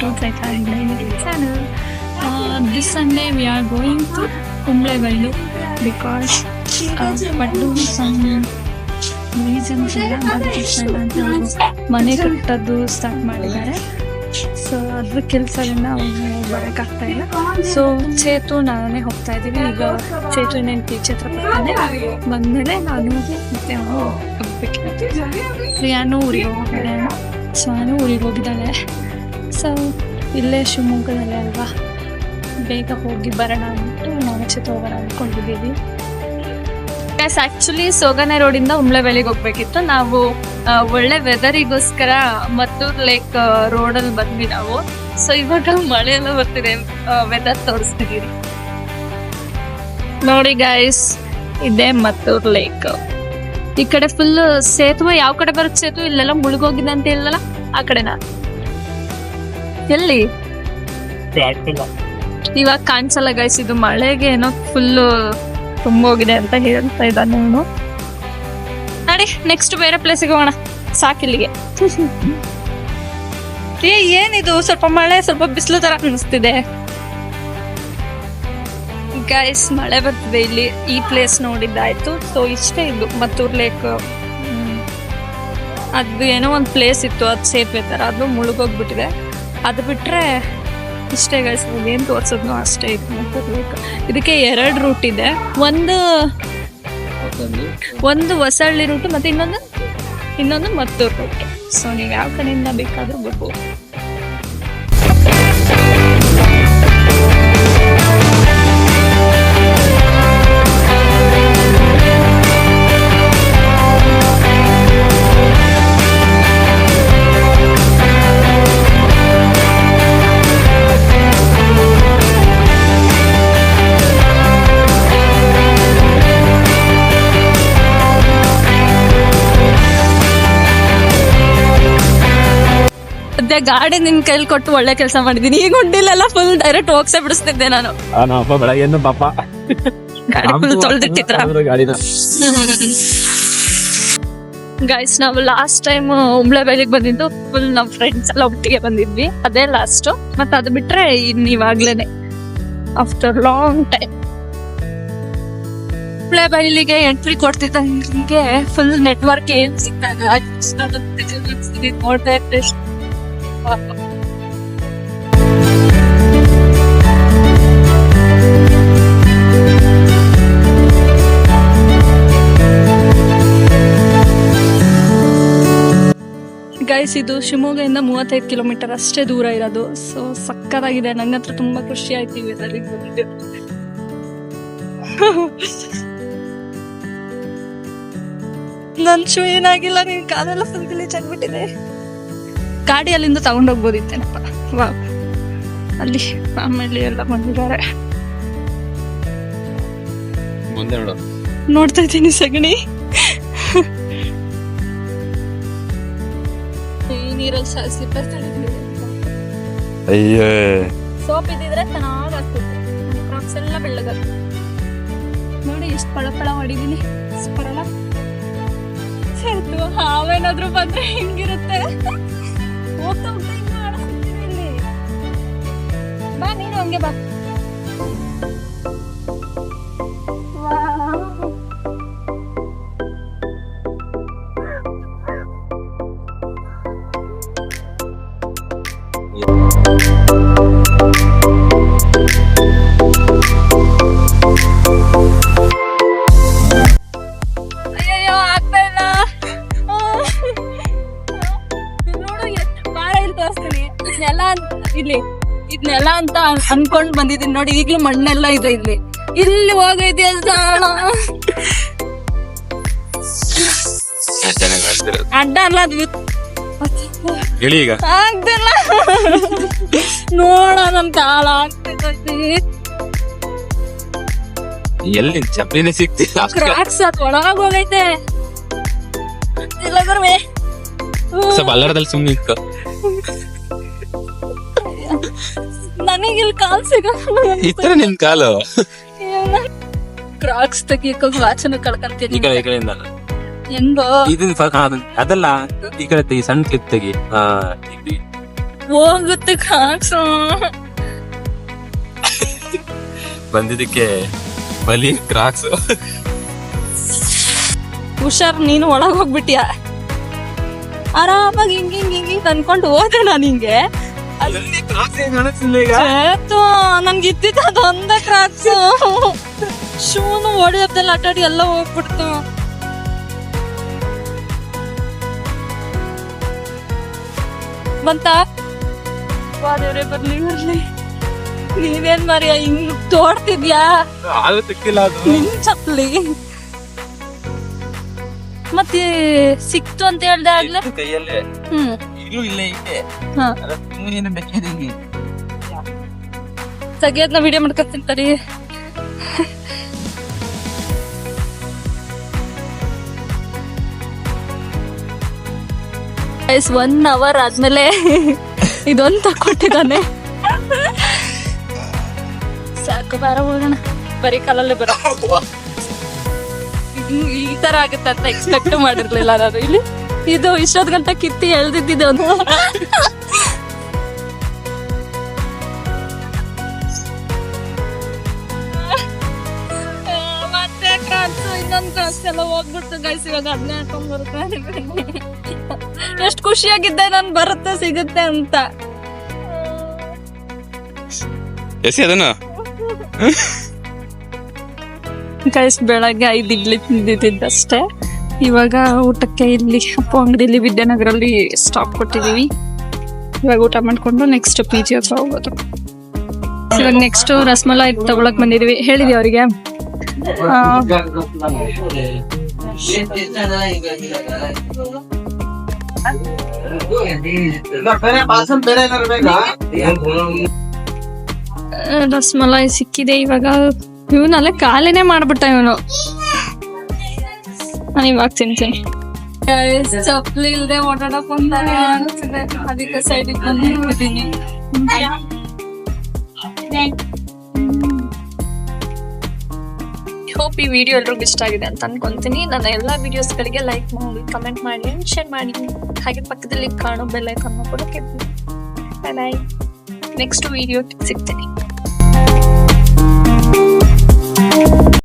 to Titanic channel. Uh, this Sunday we are going Kumblevelu because uh, ಮನೆ ಕಟ್ಟೋದು start ಮಾಡಿದ್ದಾರೆ. So ಅದ್ರ ಕೆಲಸದಿಂದ ಬರೋಕ್ಕಾಗ್ತಾ ಇಲ್ಲ. ಸೊ ಚೇತು ನಾನೇ ಹೋಗ್ತಾ ಇದ್ದೀವಿ ಈಗ ಚೇತು ಇನ್ನೇನು ಚೇತ್ರ ಬಂದಮೇಲೆ ನಾನು ಮತ್ತೆ ಹೋಗ್ಬೇಕಿತ್ತು ಪ್ರಿಯಾನು ಊರಿಗೆ ಹೋಗಿದ್ದಾಳೆ ನಾನು ಊರಿಗೆ ಹೋಗಿದ್ದಾಳೆ. ಇಲ್ಲೇ ಶಿವಮೊಗ್ಗದಲ್ಲೇ ಅಲ್ವಾ? ಬೇಗ ಹೋಗಿ ಬರೋಣ ಅಂದ್ಬಿಟ್ಟು ನಾವು ಚಿತ್ರ ಹೋಗೋಣ ಅಂದ್ಕೊಂಡಿದ್ದೀವಿ. ಎಸ್ ಆ್ಯಕ್ಚುಲಿ ಸೋಗನೆ ರೋಡಿಂದ ಉಮ್ಳೆಬೆಲೆಗೆ ಹೋಗ್ಬೇಕಿತ್ತು. ನಾವು ಒಳ್ಳೆ ವೆದರಿಗೋಸ್ಕರ ಮತ್ತೂರು ಲೇಕ್ ರೋಡಲ್ಲಿ ಬಂದ್ವಿ ನಾವು. ಸೊ ಇವಾಗ ಮಳೆ ಬರ್ತಿದೆ. ವೆದರ್ ತೋರಿಸ್ತಿದ್ದೀರಿ. ನೋಡಿ ಗೈಸ್ ಇದೆ ಮತ್ತೂರ್ ಲೇಕ್ ಈ ಕಡೆ ಫುಲ್ ಸೇತುವೆ ಯಾವ ಕಡೆ ಬರುತ್ತೆ ಸೇತುವೆ? ಇಲ್ಲೆಲ್ಲ ಮುಳುಗೋಗಿದೆ ಅಂತ ಹೇಳಲ್ಲ? ಆ ಕಡೆನಾ? ಎಲ್ಲಿ? ಇವಾಗ ಕಾಣಿಸಲ್ಲ ಗೈಸ್ ಇದು ಮಳೆಗೆ ಏನೋ ಫುಲ್ ತುಂಬೋಗಿದೆ ಅಂತ ಹೇಳ್ತಾ ಇದ್ದಾನೆ ಅವನು. ನಡಿ ನೆಕ್ಸ್ಟ್ ಬೇರೆ ಪ್ಲೇಸಿಗೆ ಹೋಗೋಣ. ಸಾಕಿಲ್ಲಿಗೆ ಏ ಏನಿದು? ಸ್ವಲ್ಪ ಮಳೆ ಸ್ವಲ್ಪ ಬಿಸಿಲು ತರ ಅನಿಸ್ತಿದೆ. ಗೈಸ್ ಮಳೆ ಬರ್ತಿದೆ ಇಲ್ಲಿ. ಈ ಪ್ಲೇಸ್ ನೋಡಿದ್ದಾಯ್ತು ಸೊ ಇಷ್ಟೇ ಇದು ಮತ್ತೂರ್ ಲೇಕ್ ಅದು ಏನೋ ಒಂದು ಪ್ಲೇಸ್ ಇತ್ತು. ಅದು ಸೇತುವೆ ಥರ ಅದು ಮುಳುಗೋಗ್ಬಿಟ್ಟಿದೆ. ಅದು ಬಿಟ್ಟರೆ ಇಷ್ಟೇ ಗೈಸ್ ಏನು ತೋರಿಸೋದು ಅಷ್ಟೇ ಇದು ಮತ್ತೂರ್ ಇದಕ್ಕೆ ಎರಡು ರೂಟ್ ಇದೆ. ಒಂದು ಒಂದು ಹೊಸಳ್ಳಿ ರೂಟ್ ಮತ್ತು ಇನ್ನೊಂದು ಇನ್ನೊಂದು ಮತ್ತೂರು ರೂಟ್ ಸೊ ನೀವು ಯಾವ ಕಡೆಯಿಂದ ಬೇಕಾದರೂ ಬರ್ಬೋದು. ಅದೇ ಗಾಡಿ ನಿನ್ ಕೈಲಿ ಕೊಟ್ಟು ಒಳ್ಳೆ ಕೆಲಸ ಮಾಡಿದೀನಿ. ಈಗ ಉಂಡಿಲ್ಲ ಫುಲ್ ಡೈರೆಕ್ಟ್ ಹೋಗ್ಸೇ ಬಿಡಿಸ್ತಿದ್ದೆ ನಾನು. ಬೆಳಗ್ಗೆ ಪಾಪ. ಗಾಡಿ ಫುಲ್ ತೊಳೆದಿಟ್ಟಿದ್ರ? ಗಾಡಿನ. ಗೈಸ್ ನಾವು ಲಾಸ್ಟ್ ಟೈಮ್ ಉಂಬ್ಳೆ ಬೈಲಿಗೆ ಬಂದಿದ್ದು ಫುಲ್ ನಮ್ಮ ಫ್ರೆಂಡ್ಸ್ ಎಲ್ಲ ಒಟ್ಟಿಗೆ ಬಂದಿದ್ವಿ. ಅದೇ ಲಾಸ್ಟ್ ಮತ್ತೆ ಅದು ಬಿಟ್ರೆ ಇನ್ ಇವಾಗ್ಲೇನೆ. ಆಫ್ಟರ್ ಲಾಂಗ್ ಟೈಮ್ ಉಂಬ್ಳೆ ಬೈಲಿಗೆ ಎಂಟ್ರಿ ಕೊಡ್ತಿದ್ದಂಗೆ ಫುಲ್ ನೆಟ್ವರ್ಕ್ ಏನ್ ಸಿಕ್ತಾಗ ನೋಡ್ತಾ ಇದ್ರೆ ಗೈಸ್ ಇದು ಶಿವಮೊಗ್ಗದಿಂದ ಮೂವತ್ತೈದು ಕಿಲೋಮೀಟರ್ ಅಷ್ಟೇ ದೂರ ಇರೋದು. ಸೊ ಸಕ್ಕತ್ತಾಗಿದೆ. ಹತ್ರ ತುಂಬಾ ಖುಷಿ ಆಯ್ತು ನನ್ ಶೂ ಏನಾಗಿಲ್ಲ, ನಿನ್ ಕಾಲೆಲ್ಲ ಫುಲ್ ಗಲೀಜ್ ಆಗ್ಬಿಟ್ಟಿದೆ ಗಾಡಿ ಅಲ್ಲಿಂದ ತಗೊಂಡೋಗ್ಬೋದಿತ್ತೇನಪ್ಪ ವಾ. ಅಲ್ಲಿ ಫ್ಯಾಮಿಲಿ ಎಲ್ಲ ಬಂದಿದ್ದಾರೆ. ಮುಂದೆ ನೋಡು. ನೋಡ್ತಾ ಇದ್ದೀನಿ ಸಗಣಿ. ನೀರಲ್ಲಿ ಸ್ಲಿಪ್ಪರ್ ಅಯ್ಯೋ. ಸೋಪ್ ಇದ್ದಿದ್ರೆ ಚೆನ್ನಾಗಿ ಆಗ್ತಿತ್ತು. ಕ್ರಾಕ್ಸ್ ಎಲ್ಲ ಬೆಳ್ಳಗಾಗ್ತದೆ ನೋಡಿ ಎಷ್ಟು ಪಳ ಪಳ ಹೊಡಿದೀನಿ ಬರಲ್ಲ ಸೇತು ಹಾವೇನಾದ್ರೂ ಬಂದ್ರೆ ಹಿಂಗಿರುತ್ತೆ? ಹೋಗ್ತಾ ಹೋಗ್ತಾ ಇನ್ನೂ ಆಡಿಸ್ತೀನಿ ಇಲ್ಲಿ. ಬಾ ನೀನು ಹಂಗೆ ಬಾ. ಅಂತ ಅನ್ಕೊಂಡ್ ಬಂದಿದ್ದೀನಿ ನೋಡಿ ಈಗ್ಲೂ ಮಣ್ಣೆಲ್ಲ ಇದೆ ಇಲ್ಲಿ. ಇಲ್ಲಿ ಹೋಗೈತೆ ಅಡ್ಡ ಅಲ್ಲ ಅದು. ಬಿತ್- ಹೇಳಿ ಈಗ. ಆಗ್ತಿಲ್ಲ. ನೋಡ ನಮ್ ತಾಳ ಆಗ್ತೈತಿ ಎಲ್ಲಿ ಚಪ್ಲಿನೇ ಸಿಗ್ತಿಲ್ಲ. ಕ್ರಾಕ್ಸ್ ಅದ್ ಹೋಗೈತೆ. ಇಲ್ಲ ಗುರುವೆ. ಸ್ವಲ್ಪ ಅಲ್ಲರದಲ್ಲಿ ಸುಮ್ಮನೆ ನಿಂತ್ಕೊ ಇಲ್ಲಿ ಕಾಲ್ ಸಿಗಲ್ಲ ಈ ತರ ನಿನ್ ಕಾಲು. ಕ್ರಾಕ್ಸ್ ತೆಗಿಯಕ್ಕೆ ವಾಚನ ಈ ಕಳ್ಕೊಂತೀನಿ. ಕಡೆ ಈ ಕಡೆಯಿಂದ. ಹೆಂಗೋ? ಇದನ್ನ ಫ- ಹಾ, ಅದನ್ನ- ಅದಲ್ಲ ಈ ಕಡೆ ತೆಗಿ ಸಣ್ಣ ಕ್ಲಿಪ್ ತೆಗಿ. ಹಾ ಇಲ್ಲಿ. ಹೋಗುತ್ತೆ ಕ್ರಾಕ್ಸ್ ಬಂದಿದ್ದಕ್ಕೆ ಬಲಿ ಕ್ರಾಕ್ಸ್ ಹುಷಾರ್ ನೀನು ಒಳಗ್ ಹೋಗ್ಬಿಟ್ಟಿಯ ಆರಾಮಾಗಿ ಹಿಂಗ್ ಹಿಂಗ್ ಹಿಂಗ್ ಹಿಂಗ್ ಅನ್ಕೊಂಡು ಹೋದೆ ನಾನು ಹಿಂಗೆ. ಆಯ್ತು ನನ್ಗೆ ಇದ್ದಿದ್ದ ಅದೊಂದೇ ಕ್ರಾಕ್ಸ್ ಶೂನು ಓಡಿ ಹಬ್ಬದಲ್ಲಿ ಆಟಾಡಿ ಎಲ್ಲ ಹೋಗ್ಬಿಡ್ತು. ಬಂತ? ದೇವ್ರೆ ಬರ್ಲಿ ಬರ್ಲಿ. ನೀವೇನ್ ಮರಿಯ ಹಿಂಗ್ ತೋಡ್ತಿದ್ಯಾ ನಿನ್ ಚಪ್ಲಿ ಮತ್ತೆ ಸಿಕ್ತು ಅಂತ ಹೇಳ್ದೆ ಆಗ್ಲೇ? ಹ್ಮ್. ಈಗಲೂ ಇಲ್ಲೇ ಇದೆ ಹಾ. ಏನು ಬೇಕಾದಂಗೆ ತೆಗಿಯೋದ್ನ ವಿಡಿಯೋ ಮಾಡ್ಕೊತೀನಿ ತಡಿ. ಗೈಸ್ ಒನ್ ಅವರ್ ಆದ್ಮೇಲೆ ಇದೊಂದು ತಕ್ಕೊಟ್ಟಿದ್ದಾನೆ. ಸಾಕು ಬಾರ ಹೋಗೋಣ. ಬರೀ ಕಾಲಲ್ಲೇ ಬರ. ಈ ತರ ಆಗುತ್ತೆ ಅಂತ ಎಕ್ಸ್ಪೆಕ್ಟ್ ಮಾಡಿರ್ಲಿಲ್ಲ ನಾನು ಇಲ್ಲಿ. ಇದು ಇಷ್ಟೊತ್ತು ಗಂಟ ಕಿತ್ತಿ ಎಳ್ದಿದ್ದಿದೆ ಒಂದು ಮತ್ತೆ ಕ್ರಾಕ್ಸ್ ಇನ್ನೊಂದು ಕ್ರಾಕ್ಸ್ ಎಲ್ಲ ಹೋಗ್ಬಿಡ್ತು ಗೈಸ್ ಇವಾಗ ಅದನ್ನೇ ಹಾಕೊಂಡ್ ಬರುತ್ತೆ ಎಷ್ಟು ಖುಷಿಯಾಗಿದ್ದೆ ನಾನು ಬರುತ್ತೆ ಸಿಗುತ್ತೆ ಅಂತ. ಎಸಿ ಅದನ್ನ? ಗೈಸ್ ಬೆಳಗ್ಗೆ ಐದು ಇಡ್ಲಿ ತಿಂದಿದ್ದಷ್ಟೇ ಇವಾಗ ಊಟಕ್ಕೆ ಇಲ್ಲಿ ಅಪ್ಪು ಅಂಗಡಿಲಿ ವಿದ್ಯಾನಗರಲ್ಲಿ ಸ್ಟಾಪ್ ಕೊಟ್ಟಿದ್ದೀವಿ ಇವಾಗ ಊಟ ಮಾಡ್ಕೊಂಡು ನೆಕ್ಸ್ಟ್ ಪಿ ಜಿ ಹತ್ರ ಹೋಗೋದು. ಇವಾಗ ನೆಕ್ಸ್ಟ್ ರಸಮಲೈ ತಗೊಳಕ್ ಬಂದಿದೀವಿ. ಹೇಳಿದ್ವಿ ಅವರಿಗೆ? ರಸಮಲೈ ಸಿಕ್ಕಿದೆ ಇವಾಗ. ಇವನಲ್ಲ ಕಾಲೇನೆ ಮಾಡ್ಬಿಟ್ಟ ಇವನು. ನಾನು ಇವಾಗ ತಿಂತೀನಿ ಚಪ್ಪಲಿ ಇಲ್ದೆ ಓಡಾಡಕ್ ಬಂದಾಗ ಅನ್ಸುತ್ತೆ. ಅದಕ್ಕೆ ಸೈಡಿಗೆ ಬಂದು ನಿಂತಿದ್ದೀನಿ ಹೋಪ್ ಈ ವಿಡಿಯೋ ಎಲ್ರಿಗೂ ಇಷ್ಟ ಆಗಿದೆ ಅಂತ ಅನ್ಕೊಂತೀನಿ. ನನ್ನ ಎಲ್ಲ ವಿಡಿಯೋಸ್ಗಳಿಗೆ ಲೈಕ್ ಮಾಡಿ ಕಮೆಂಟ್ ಮಾಡಿ ಶೇರ್ ಮಾಡಿ. ಹಾಗೆ ಪಕ್ಕದಲ್ಲಿ ಕಾಣೋ ಬೆಲ್ ಐಕನ್ ಕೂಡ ಕೆತ್ತಿ. ಬಾಯ್ ನೆಕ್ಸ್ಟ್ ವಿಡಿಯೋ ಸಿಗ್ತೀನಿ.